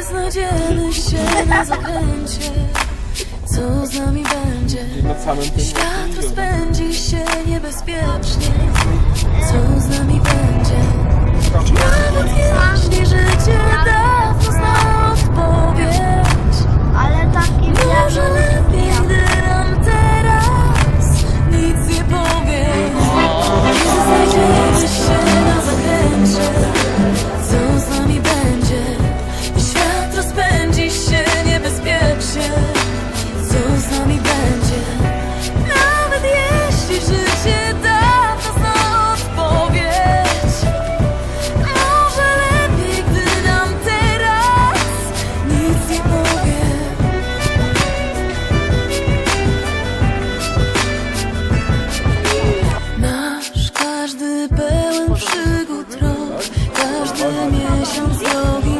Beznadziejny się na zakręcie Co z nami będzie? Świat rozpędzi się niebezpiecznie. Co z nami będzie? Nawet nie 思念像透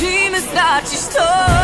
Musimy stracić to